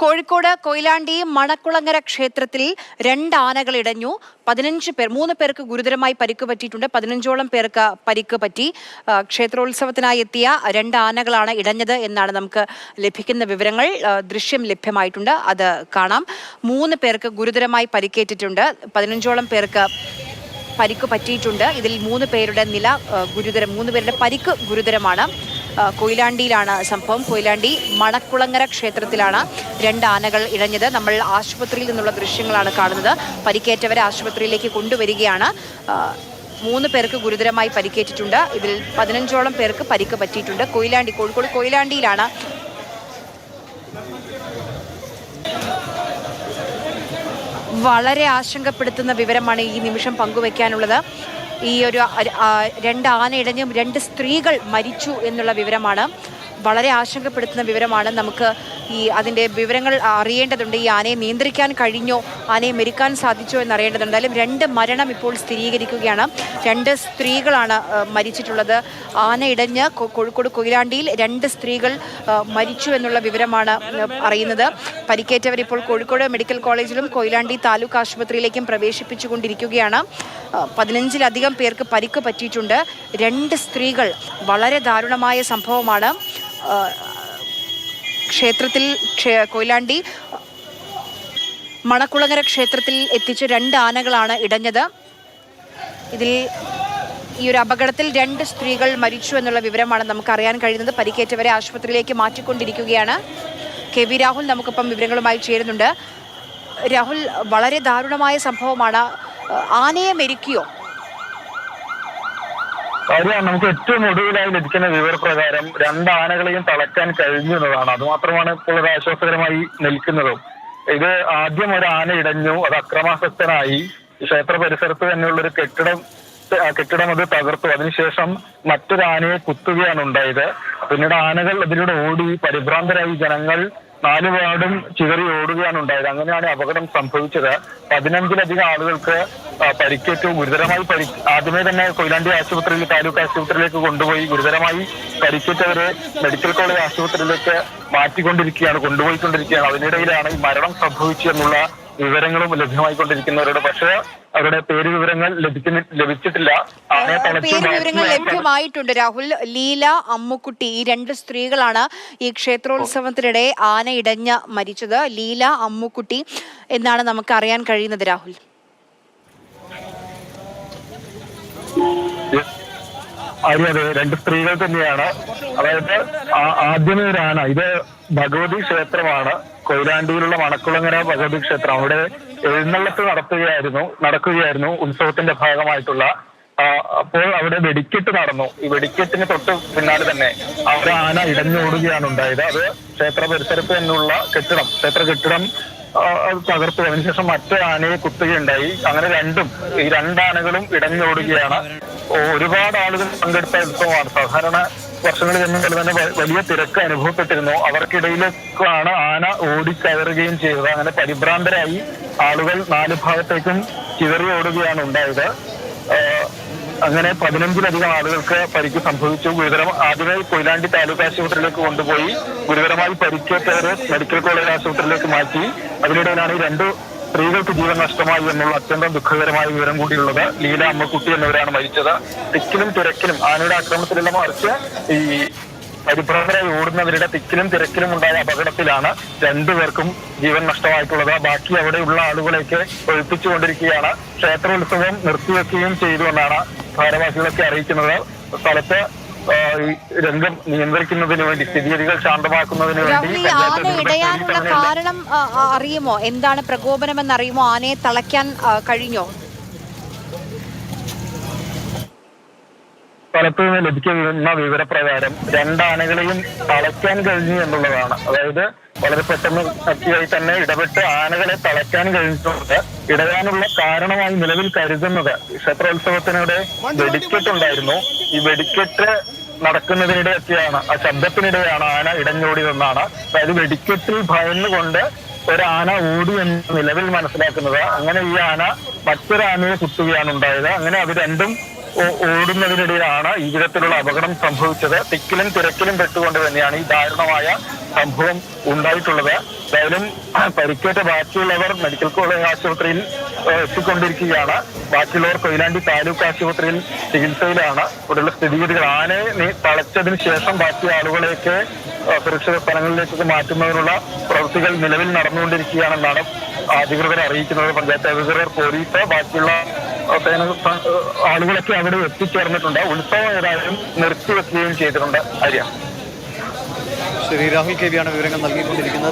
കോഴിക്കോട് കൊയിലാണ്ടി മണക്കുളങ്ങര ക്ഷേത്രത്തിൽ രണ്ട് ആനകൾ ഇടഞ്ഞു. പതിനഞ്ച് പേർ മൂന്ന് പേർക്ക് ഗുരുതരമായി പരിക്ക് പറ്റിയിട്ടുണ്ട്. പതിനഞ്ചോളം പേർക്ക് പരിക്ക് പറ്റി. ക്ഷേത്രോത്സവത്തിനായി എത്തിയ രണ്ട് ആനകളാണ് ഇടഞ്ഞത് എന്നാണ് നമുക്ക് ലഭിക്കുന്ന വിവരങ്ങൾ. ദൃശ്യം ലഭ്യമായിട്ടുണ്ട്. അത് കാണാം. മൂന്ന് പേർക്ക് ഗുരുതരമായി പരിക്കേറ്റിട്ടുണ്ട്. പതിനഞ്ചോളം പേർക്ക് പരിക്ക് പറ്റിയിട്ടുണ്ട്. ഇതിൽ മൂന്ന് പേരുടെ നില ഗുരുതരം മൂന്ന് പേരുടെ പരിക്ക് ഗുരുതരമാണ്. കൊയിലാണ്ടിയിലാണ് സംഭവം. കൊയിലാണ്ടി മണക്കുളങ്ങര ക്ഷേത്രത്തിലാണ് രണ്ട് ആനകൾ ഇഴഞ്ഞത്. നമ്മൾ ആശുപത്രിയിൽ നിന്നുള്ള ദൃശ്യങ്ങളാണ് കാണുന്നത്. പരിക്കേറ്റവരെ ആശുപത്രിയിലേക്ക് കൊണ്ടുവരികയാണ്. മൂന്ന് പേർക്ക് ഗുരുതരമായി പരിക്കേറ്റിട്ടുണ്ട്. ഇതിൽ പതിനഞ്ചോളം പേർക്ക് പരിക്ക് പറ്റിയിട്ടുണ്ട്. കൊയിലാണ്ടി കോഴിക്കോട് കൊയിലാണ്ടിയിലാണ്. വളരെ ആശങ്കപ്പെടുത്തുന്ന വിവരമാണ് ഈ നിമിഷം പങ്കുവെക്കാനുള്ളത്. ഈ ഒരു രണ്ട് ആന ഇടഞ്ഞും രണ്ട് സ്ത്രീകൾ മരിച്ചു എന്നുള്ള വിവരമാണ്. വളരെ ആശങ്കപ്പെടുത്തുന്ന വിവരമാണ് നമുക്ക് ഈ അതിന്റെ വിവരങ്ങൾ അറിയേണ്ടതുണ്ട്. ഈ ആനയെ നിയന്ത്രിക്കാൻ കഴിഞ്ഞോ? ആനയെ മെരുക്കാൻ സാധിച്ചോ എന്നറിയേണ്ടതുണ്ട്. എന്തായാലും രണ്ട് മരണം ഇപ്പോൾ സ്ഥിരീകരിക്കുകയാണ്. രണ്ട് സ്ത്രീകളാണ് മരിച്ചിട്ടുള്ളത്. ആന ഇടഞ്ഞ് കോഴിക്കോട് കൊയിലാണ്ടിയിൽ രണ്ട് സ്ത്രീകൾ മരിച്ചു എന്നുള്ള വിവരമാണ് അറിയുന്നത്. പരിക്കേറ്റവർ ഇപ്പോൾ കോഴിക്കോട് മെഡിക്കൽ കോളേജിലും കൊയിലാണ്ടി താലൂക്ക് ആശുപത്രിയിലേക്കും പ്രവേശിപ്പിച്ചുകൊണ്ടിരിക്കുകയാണ്. പതിനഞ്ചിലധികം പേർക്ക് പരിക്ക് പറ്റിയിട്ടുണ്ട്. രണ്ട് സ്ത്രീകൾ വളരെ ദാരുണമായ സംഭവമാണ്. ക്ഷേത്രത്തിൽ ക്ഷേ- കൊയിലാണ്ടി മണക്കുളങ്ങര ക്ഷേത്രത്തിൽ എത്തിച്ച രണ്ട് ആനകളാണ് ഇടഞ്ഞത്. ഇതിൽ ഈ ഒരു അപകടത്തിൽ രണ്ട് സ്ത്രീകൾ മരിച്ചു എന്നുള്ള വിവരമാണ് നമുക്ക് അറിയാൻ കഴിയുന്നത്. പരിക്കേറ്റവരെ ആശുപത്രിയിലേക്ക് മാറ്റിക്കൊണ്ടിരിക്കുകയാണ്. കെ വി രാഹുൽ നമുക്കിപ്പം വിവരങ്ങളുമായി ചേരുന്നുണ്ട്. രാഹുൽ വളരെ ദാരുണമായ സംഭവമാണ്. ആനയെ മെരുക്കിയോ? കാര്യം നമുക്ക് ഏറ്റവും ഒടുവിലായി ലഭിക്കുന്ന വിവരപ്രകാരം രണ്ട് ആനകളെയും തളയ്ക്കാൻ കഴിഞ്ഞു എന്നതാണ്. അതുമാത്രമാണ് ഇപ്പോൾ ഒരു ആശ്വാസകരമായി നിൽക്കുന്നതും. ഇത് ആദ്യം ഒരു ആന ഇടഞ്ഞു അത് അക്രമാസക്തനായി. ക്ഷേത്ര പരിസരത്ത് തന്നെയുള്ള ഒരു കെട്ടിടം കെട്ടിടം അത് തകർത്തു. അതിനുശേഷം മറ്റൊരു ആനയെ കുത്തുകയാണ് ഉണ്ടായത്. പിന്നീട് ആനകൾ അതിലൂടെ ഓടി പരിഭ്രാന്തരായി. ജനങ്ങൾ നാലുപാടും ചിതറി ഓടുകയാണ് ഉണ്ടായത്. അങ്ങനെയാണ് അപകടം സംഭവിച്ചത്. പതിനഞ്ചിലധികം ആളുകൾക്ക് പരിക്കേറ്റു. ഗുരുതരമായി പരി ആദ്യമേ തന്നെ കൊയിലാണ്ടി ആശുപത്രിയിൽ താലൂക്ക് ആശുപത്രിയിലേക്ക് കൊണ്ടുപോയി. ഗുരുതരമായി പരിക്കേറ്റവരെ മെഡിക്കൽ കോളേജ് ആശുപത്രിയിലേക്ക് മാറ്റിക്കൊണ്ടിരിക്കുകയാണ് കൊണ്ടുപോയിക്കൊണ്ടിരിക്കുകയാണ്. അതിനിടയിലാണ് ഈ മരണം സംഭവിച്ചു എന്നുള്ള വിവരങ്ങളും ലഭ്യമായിക്കൊണ്ടിരിക്കുന്നവരോട്. പക്ഷേ അവരുടെ പേര് വിവരങ്ങൾ ലഭിച്ചിട്ടില്ല. പേര് വിവരങ്ങൾ ലഭ്യമായിട്ടുണ്ട്. രാഹുൽ ലീല അമ്മുക്കുട്ടി ഈ രണ്ട് സ്ത്രീകളാണ് ഈ ക്ഷേത്രോത്സവത്തിനിടെ ആന ഇടഞ്ഞ മരിച്ചത്. ലീല അമ്മുക്കുട്ടി എന്നാണ് നമുക്ക് അറിയാൻ കഴിയുന്നത്. രാഹുൽ. അതെ അതെ. രണ്ട് സ്ത്രീകൾ തന്നെയാണ്. അതായത് ആദ്യമേ ഒരു ആന. ഇത് ഭഗവതി ക്ഷേത്രമാണ്. കൊയിലാണ്ടിയിലുള്ള മണക്കുളങ്ങര ഭഗവതി ക്ഷേത്രം. അവിടെ എഴുന്നള്ളത്ത് നടത്തുകയായിരുന്നു നടക്കുകയായിരുന്നു ഉത്സവത്തിന്റെ ഭാഗമായിട്ടുള്ള. അപ്പോൾ അവിടെ വെടിക്കെട്ട് നടന്നു. ഈ വെടിക്കെട്ടിന് തൊട്ട് പിന്നാലെ തന്നെ അവിടെ ആന ഇടഞ്ഞോടുകയാണ് ഉണ്ടായത്. അത് ക്ഷേത്ര പരിസരത്ത് തന്നെയുള്ള കെട്ടിടം ക്ഷേത്ര കെട്ടിടം തകർത്തു. അതിനുശേഷം മറ്റേ ആനയെ കുത്തുകയുണ്ടായി. അങ്ങനെ രണ്ടും ഈ രണ്ടാനകളും ഇടഞ്ഞോടുകയാണ്. ഒരുപാട് ആളുകൾ പങ്കെടുത്ത ഉത്സവമാണ്. സാധാരണ വർഷങ്ങളിൽ തന്നെ തന്നെ വലിയ തിരക്ക് അനുഭവപ്പെട്ടിരുന്നു. അവർക്കിടയിലേക്കാണ് ആന ഓടിക്കയറുകയും ചെയ്തത്. അങ്ങനെ പരിഭ്രാന്തരായി ആളുകൾ നാല് ഭാഗത്തേക്കും ചിതറി ഓടുകയാണ് ഉണ്ടായത്. അങ്ങനെ പതിനഞ്ചിലധികം ആളുകൾക്ക് പരിക്ക് സംഭവിച്ചു. ഗുരുതരം ആദ്യമായി കൊയിലാണ്ടി താലൂക്ക് ആശുപത്രിയിലേക്ക് കൊണ്ടുപോയി. ഗുരുതരമായി പരിക്കേറ്റവരെ മെഡിക്കൽ കോളേജ് ആശുപത്രിയിലേക്ക് മാറ്റി. അതിനിടയിലാണ് ഈ രണ്ട് സ്ത്രീകൾക്ക് ജീവൻ നഷ്ടമായി എന്നുള്ള അത്യന്തം ദുഃഖകരമായ വിവരം കൂടിയുള്ളത് ലീല അമ്മക്കുട്ടി എന്നിവരാണ് മരിച്ചത്. തിക്കിലും തിരക്കിലും ആനയുടെ ആക്രമണത്തിലുള്ള മറിച്ച് ഈ പരിഭ്രാന്തരായി ഓടുന്നവരുടെ തിക്കിലും തിരക്കിലും ഉണ്ടായ അപകടത്തിലാണ് രണ്ടുപേർക്കും ജീവൻ നഷ്ടമായിട്ടുള്ളത്. ബാക്കി അവിടെയുള്ള ആളുകളെയൊക്കെ ഒഴിപ്പിച്ചുകൊണ്ടിരിക്കുകയാണ്. ക്ഷേത്രോത്സവം നിർത്തിവെക്കുകയും ചെയ്തു എന്നാണ് ഭാരവാസികളൊക്കെ അറിയിക്കുന്നത്. സ്ഥലത്ത് രംഗം നിയന്ത്രിക്കുന്നതിന് വേണ്ടി സ്ഥിതിഗതികൾ ശാന്തമാക്കുന്നതിന് വേണ്ടി ആന ഇടയാനുള്ള കാരണം അറിയുമോ? എന്താണ് പ്രകോപനമെന്ന് അറിയുമോ ആനയെ തളയ്ക്കാൻ കഴിഞ്ഞോ? സ്ഥലത്ത് നിന്ന് ലഭിക്കുന്ന വിവരപ്രകാരം രണ്ടാനകളെയും തളയ്ക്കാൻ കഴിഞ്ഞു എന്നുള്ളതാണ്. അതായത് വളരെ പെട്ടെന്ന് ശക്തിയായി തന്നെ ഇടപെട്ട് ആനകളെ തളയ്ക്കാൻ കഴിഞ്ഞിട്ടുണ്ട്. ഇടയാനുള്ള കാരണമായി നിലവിൽ കരുതുന്നത് ക്ഷേത്രോത്സവത്തിനിടെ വെടിക്കെട്ടുണ്ടായിരുന്നു. ഈ വെടിക്കെട്ട് നടക്കുന്നതിനിടെയൊക്കെയാണ് ആ ശബ്ദത്തിനിടെയാണ് ആന ഇടഞ്ഞോടി നിന്നാണ്. അതായത് വെടിക്കെട്ടിൽ ഭയന്നുകൊണ്ട് ഒരു ആന ഓടി എന്ന് നിലവിൽ മനസ്സിലാക്കുന്നത്. അങ്ങനെ ഈ ആന മറ്റൊരാനയെ കുത്തുകയാണ് ഉണ്ടായത്. അങ്ങനെ അത് രണ്ടും ഓടുന്നതിനിടെയാണ് ഈ വിധത്തിലുള്ള അപകടം സംഭവിച്ചത്. തിക്കിലും തിരക്കിലും പെട്ടുകൊണ്ട് തന്നെയാണ് ഈ ദാരുണമായ സംഭവം ഉണ്ടായിട്ടുള്ളത്. എന്തായാലും പരിക്കേറ്റ ബാക്കിയുള്ളവർ മെഡിക്കൽ കോളേജ് ആശുപത്രിയിൽ എത്തിക്കൊണ്ടിരിക്കുകയാണ് ബാക്കിയുള്ളവർ കൊയിലാണ്ടി താലൂക്ക് ആശുപത്രിയിൽ ചികിത്സയിലാണ്. ഇവിടെയുള്ള സ്ഥിതിഗതികൾ. ആനയെ തളച്ചതിന് ശേഷം ബാക്കി ആളുകളെയൊക്കെ സുരക്ഷിത സ്ഥലങ്ങളിലേക്കൊക്കെ മാറ്റുന്നതിനുള്ള പ്രവൃത്തികൾ നിലവിൽ നടന്നുകൊണ്ടിരിക്കുകയാണെന്നാണ് അധികൃതർ അറിയിക്കുന്നത്. പഞ്ചായത്ത് അധികൃതർ പോലീസ് ബാക്കിയുള്ള ആളുകളൊക്കെ അവിടെ എത്തിച്ചേർന്നിട്ടുണ്ട്. ഉത്സവം ഏതായാലും നിർത്തിവെക്കുകയും ചെയ്തിട്ടുണ്ട്. ആര്യ. ശ്രീ രാഹുൽ കെ വിയാണ് വിവരങ്ങൾ നൽകിക്കൊണ്ടിരിക്കുന്നത്.